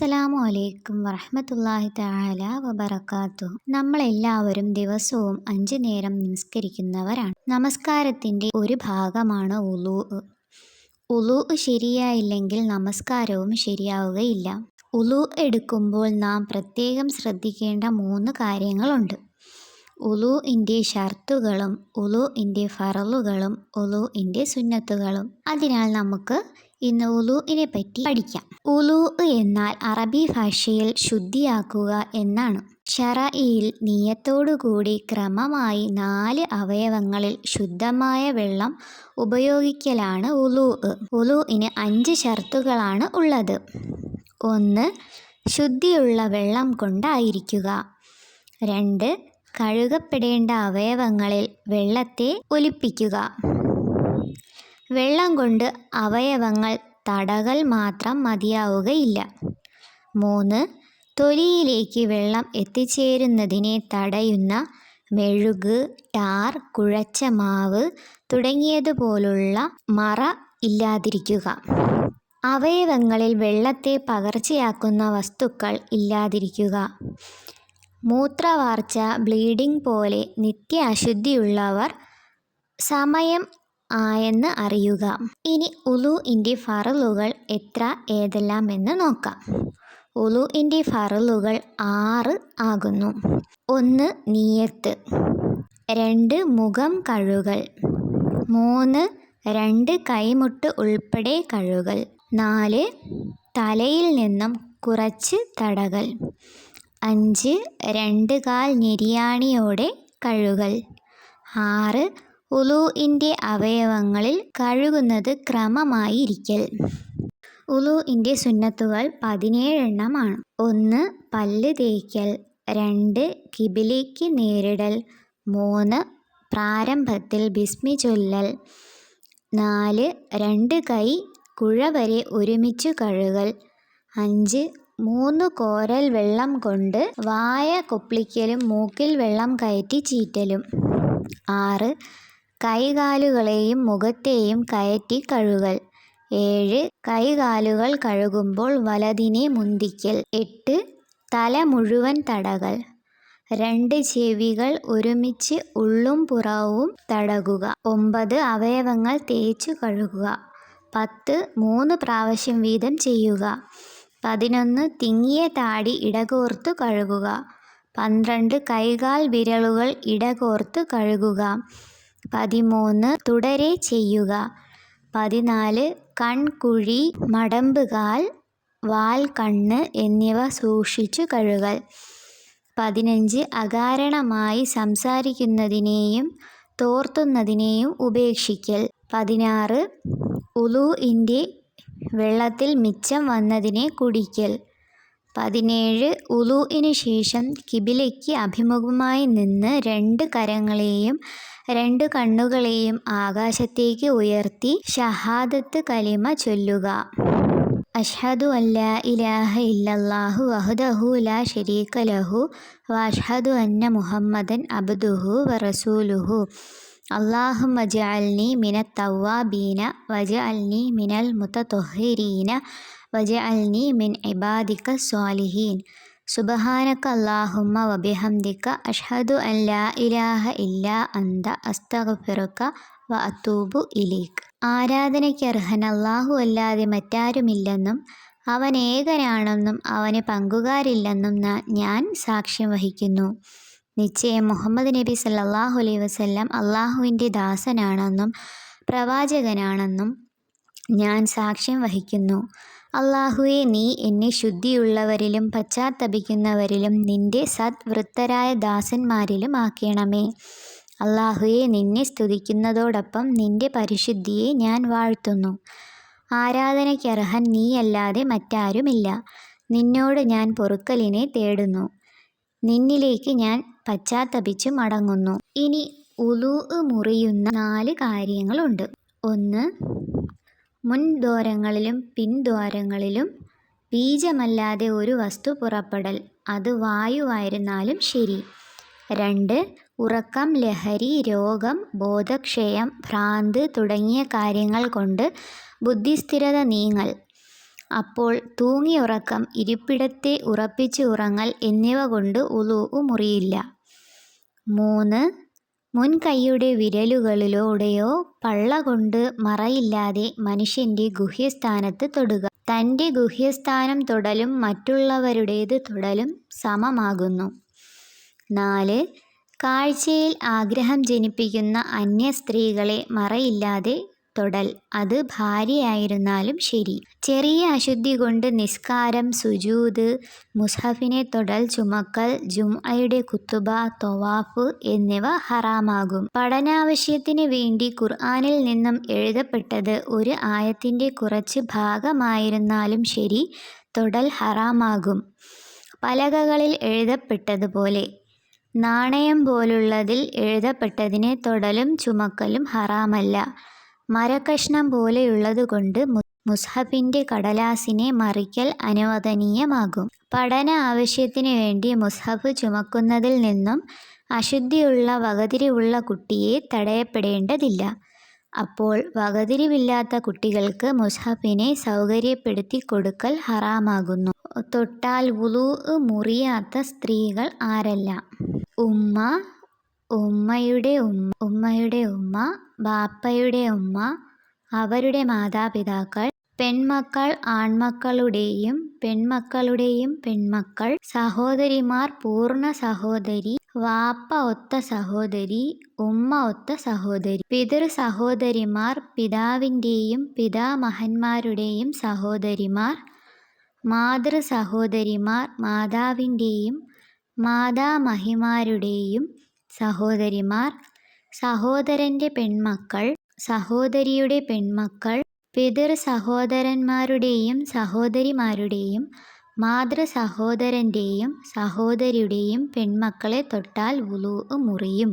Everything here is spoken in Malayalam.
അസ്സലാമു അലൈക്കും വറഹ്മത്തുള്ളാഹി താല വബർക്കാത്തു നമ്മളെല്ലാവരും ദിവസവും അഞ്ചു നേരം നമസ്കരിക്കുന്നവരാണ് നമസ്കാരത്തിന്റെ ഒരു ഭാഗമാണ് ഉലു ഉലു ശരിയായില്ലെങ്കിൽ നമസ്കാരവും ശരിയാവുകയില്ല. ഉലു എടുക്കുമ്പോൾ നാം പ്രത്യേകം ശ്രദ്ധിക്കേണ്ട മൂന്ന് കാര്യങ്ങളുണ്ട്. ഉളൂഇന്റെ ഷർത്തുകളും ഉളൂഇന്റെ ഫറലുകളും ഉളൂഇന്റെ സുന്നത്തുകളും. അതിനാൽ നമുക്ക് ഇന്ന് ഉലുവിനെ പറ്റി പഠിക്കാം. ഉലു എന്നാൽ അറബി ഭാഷയിൽ ശുദ്ധിയാക്കുക എന്നാണ്. ഷറഇയിൽ നിയത്തോടുകൂടി ക്രമമായി നാല് അവയവങ്ങളിൽ ശുദ്ധമായ വെള്ളം ഉപയോഗിക്കലാണ് ഉലു. ഉലുവിന് അഞ്ച് ഷർത്തുകളാണ് ഉള്ളത്. ഒന്ന് ശുദ്ധിയുള്ള വെള്ളം കൊണ്ടായിരിക്കുക. രണ്ട് കഴുകപ്പെടേണ്ട അവയവങ്ങളിൽ വെള്ളത്തെ ഒലിപ്പിക്കുക. വെള്ളം കൊണ്ട് അവയവങ്ങൾ തടകൽ മാത്രം മതിയാവുകയില്ല. മൂന്ന് തൊലിയിലേക്ക് വെള്ളം എത്തിച്ചേരുന്നതിനെ തടയുന്ന മെഴുക് ടാർ കുഴച്ച മാവ് തുടങ്ങിയതുപോലുള്ള മറ ഇല്ലാതിരിക്കുക. അവയവങ്ങളിൽ വെള്ളത്തെ പകർച്ചയാക്കുന്ന വസ്തുക്കൾ ഇല്ലാതിരിക്കുക. മൂത്രവാർച്ച ബ്ലീഡിംഗ് പോലെ നിത്യ അശുദ്ധിയുള്ളവർ സമയം ആയെന്ന് അറിയുക. ഇനി ഉളൂഇന്റെ ഫറലുകൾ എത്ര ഏതെല്ലാമെന്ന് നോക്കാം. ഉളൂഇന്റെ ഫറലുകൾ ആറ് ആകുന്നു. ഒന്ന് നീയത്ത് രണ്ട് മുഖം കഴുകൽ മൂന്ന് രണ്ട് കൈമുട്ട് ഉൾപ്പെടെ കഴുകൽ നാല് തലയിൽ നിന്നും കുറച്ച് തടകൽ അഞ്ച് രണ്ട് കാൽ ഞെരിയാണിയോടെ കഴുകൽ. ആറ് ഉളൂഇന്റെ അവയവങ്ങളിൽ കഴുകുന്നത് ക്രമമായിരിക്കൽ. ഉളൂഇന്റെ സുന്നത്തുകൾ പതിനേഴെണ്ണമാണ്. ഒന്ന് പല്ല് തേക്കൽ രണ്ട് കിബിലേക്ക് നേരിടൽ മൂന്ന് പ്രാരംഭത്തിൽ ബിസ്മി ചൊല്ലൽ നാല് രണ്ട് കൈ കുഴ വരെ ഒരുമിച്ച് കഴുകൽ അഞ്ച് മൂന്ന് കോരൽ വെള്ളം കൊണ്ട് വായ കൊപ്പിളിക്കലും മൂക്കിൽ വെള്ളം കയറ്റി ചീറ്റലും. ആറ് കൈകാലുകളെയും മുഖത്തെയും കയറ്റി കഴുകൽ. ഏഴ് കൈകാലുകൾ കഴുകുമ്പോൾ വലതിനെ മുന്തിക്കൽ. എട്ട് തല മുഴുവൻ തടകൽ. രണ്ട് ചെവികൾ ഒരുമിച്ച് ഉള്ളും പുറവും തടകുക. ഒമ്പത് അവയവങ്ങൾ തേച്ചു കഴുകുക. പത്ത് മൂന്ന് പ്രാവശ്യം വീതം ചെയ്യുക. പതിനൊന്ന് തിങ്ങിയ താടി ഇടകോർത്ത് കഴുകുക. പന്ത്രണ്ട് കൈകാൽ വിരലുകൾ ഇടകോർത്ത് കഴുകുക. പതിമൂന്ന് തുടരെ ചെയ്യുക. പതിനാല് കൺകുഴി മടമ്പുകാൽ വാൽ കണ്ണ് എന്നിവ സൂക്ഷിച്ചു കഴുകൽ. പതിനഞ്ച് അകാരണമായി സംസാരിക്കുന്നതിനെയും തോർത്തുന്നതിനെയും ഉപേക്ഷിക്കൽ. പതിനാറ് ഉളൂഇന്റെ വെള്ളത്തിൽ മിച്ചം വന്നതിനെ കുടിക്കൽ. പതിനേഴ് ഉലുവിന് ശേഷം കിബിലയ്ക്ക് അഭിമുഖമായി നിന്ന് രണ്ട് കരങ്ങളെയും രണ്ട് കണ്ണുകളെയും ആകാശത്തേക്ക് ഉയർത്തി ഷഹാദത്ത് കലിമ ചൊല്ലുക. അഷ്ഹദു അല്ല ഇലാഹ ഇല്ലല്ലാഹു വഹുദഹു ലാ ശരീക ലഹു വഅഷ്ഹദു അന്ന മുഹമ്മദൻ അബ്ദുഹു വറസൂലുഹു അല്ലാഹുമ്മ മിന തവാബീന തവ്വാബീന വജഅൽനി മിനൽ മുത്തതൊഹരീന വജ അൽനി മിൻ ഇബാദിക്ക സ്വാലിഹീൻ. സുബഹാനക്ക അള്ളാഹുമ്മ വബിഹംദിക്ക അഷ്ഹദു അല്ലാ ഇലാഹ ഇല്ലാ അന്ത അസ്തഗ്ഫിറുക വ അത്തൂബു ഇലീഖ് ആരാധനയ്ക്ക് അർഹൻ അല്ലാഹു അല്ലാതെ മറ്റാരുമില്ലെന്നും അവൻ ഏകനാണെന്നും അവന് പങ്കുകാരില്ലെന്നും ഞാൻ സാക്ഷ്യം വഹിക്കുന്നു. നിശ്ചയം മുഹമ്മദ് നബി സല്ലാഹു അലൈഹി വസല്ലം അള്ളാഹുവിന്റെ ദാസനാണെന്നും പ്രവാചകനാണെന്നും ഞാൻ സാക്ഷ്യം വഹിക്കുന്നു. അള്ളാഹുവെ നീ എന്നെ ശുദ്ധിയുള്ളവരിലും പശ്ചാത്തപിക്കുന്നവരിലും നിന്റെ സദ്വൃത്തരായ ദാസന്മാരിലും ആക്കണമേ. അള്ളാഹുവെ നിന്നെ സ്തുതിക്കുന്നതോടൊപ്പം നിന്റെ പരിശുദ്ധിയെ ഞാൻ വാഴ്ത്തുന്നു. ആരാധനയ്ക്കർഹൻ നീയല്ലാതെ മറ്റാരുമില്ല. നിന്നോട് ഞാൻ പൊറുക്കലിനെ തേടുന്നു. നിന്നിലേക്ക് ഞാൻ പശ്ചാത്തപിച്ച് മടങ്ങുന്നു. ഇനി ഉലൂ മുറിയുന്ന നാല് കാര്യങ്ങളുണ്ട്. ഒന്ന് മുൻദ്വാരങ്ങളിലും പിൻദ്വാരങ്ങളിലും ബീജമല്ലാതെ ഒരു വസ്തു പുറപ്പെടൽ. അത് വായുവായിരുന്നാലും ശരി. രണ്ട് ഉറക്കം ലഹരി രോഗം ബോധക്ഷയം ഭ്രാന്ത് തുടങ്ങിയ കാര്യങ്ങൾ കൊണ്ട് ബുദ്ധിസ്ഥിരത നീങ്ങൽ. അപ്പോൾ തൂങ്ങിയുറക്കം ഇരിപ്പിടത്തെ ഉറപ്പിച്ച് ഉറങ്ങൽ എന്നിവ കൊണ്ട് ഉളൂ മുറിയില്ല. മൂന്ന്. മുൻകൈയുടെ വിരലുകളിലൂടെയോ പള്ള കൊണ്ട് മറയില്ലാതെ മനുഷ്യന്റെ ഗുഹ്യസ്ഥാനത്ത് തൊടുക. തന്റെ ഗുഹ്യസ്ഥാനം തൊടലും മറ്റുള്ളവരുടേത് തൊടലും സമമാകുന്നു. നാല്. കാഴ്ചയിൽ ആഗ്രഹം ജനിപ്പിക്കുന്ന അന്യ സ്ത്രീകളെ മറയില്ലാതെ തൊടൽ. അത് ഭാര്യയായിരുന്നാലും ശരി. ചെറിയ അശുദ്ധി കൊണ്ട് നിസ്കാരം സുജൂത് മുസ്ഹഫിനെ തൊടൽ ചുമക്കൽ ജുംഅയുടെ കുത്തുബ തൊവാഫ് എന്നിവ ഹറാമാകും. പഠനാവശ്യത്തിന് വേണ്ടി ഖുർആനിൽ നിന്നും എഴുതപ്പെട്ടത് ഒരു ആയത്തിന്റെ കുറച്ച് ഭാഗമായിരുന്നാലും ശരി തൊടൽ ഹറാമാകും. പലകകളിൽ എഴുതപ്പെട്ടതുപോലെ നാണയം പോലുള്ളതിൽ എഴുതപ്പെട്ടതിനെ തൊടലും ചുമക്കലും ഹറാമല്ല. മരക്കഷ്ണം പോലെയുള്ളതുകൊണ്ട് മുസ്ഹബിന്റെ കടലാസിനെ മറിക്കൽ അനുവദനീയമാകും. പഠന ആവശ്യത്തിന് വേണ്ടി മുസ്ഹബ് ചുമക്കുന്നതിൽ നിന്നും അശുദ്ധിയുള്ള വകതിരിവുള്ള കുട്ടിയെ തടയപ്പെടേണ്ടതില്ല. അപ്പോൾ വകതിരിവില്ലാത്ത കുട്ടികൾക്ക് മുസ്ഹബിനെ സൗകര്യപ്പെടുത്തി കൊടുക്കൽ ഹറാമാകുന്നു. തൊട്ടാൽ വുളൂ മുറിയാത്ത സ്ത്രീകൾ ആരല്ല. ഉമ്മ ഉമ്മയുടെ ഉമ്മ ഉമ്മയുടെ ഉമ്മ ബാപ്പയുടെ ഉമ്മ അവരുടെ മാതാപിതാക്കൾ പെൺമക്കൾ ആൺമക്കളുടെയും പെൺമക്കളുടെയും പെൺമക്കൾ സഹോദരിമാർ പൂർണ സഹോദരി വാപ്പ ഒത്ത സഹോദരി ഉമ്മ ഒത്ത സഹോദരി പിതൃ സഹോദരിമാർ പിതാവിന്റെയും പിതാമഹന്മാരുടെയും സഹോദരിമാർ മാതൃ സഹോദരിമാർ മാതാവിന്റെയും മാതാമഹിമാരുടെയും സഹോദരിമാർ സഹോദരന്റെ പെൺമക്കൾ സഹോദരിയുടെ പെൺമക്കൾ പിതൃ സഹോദരന്മാരുടെയും സഹോദരിമാരുടെയും മാതൃ സഹോദരന്റെയും സഹോദരിയുടെയും പെൺമക്കളെ തൊട്ടാൽ വുളൂ മുറിയും.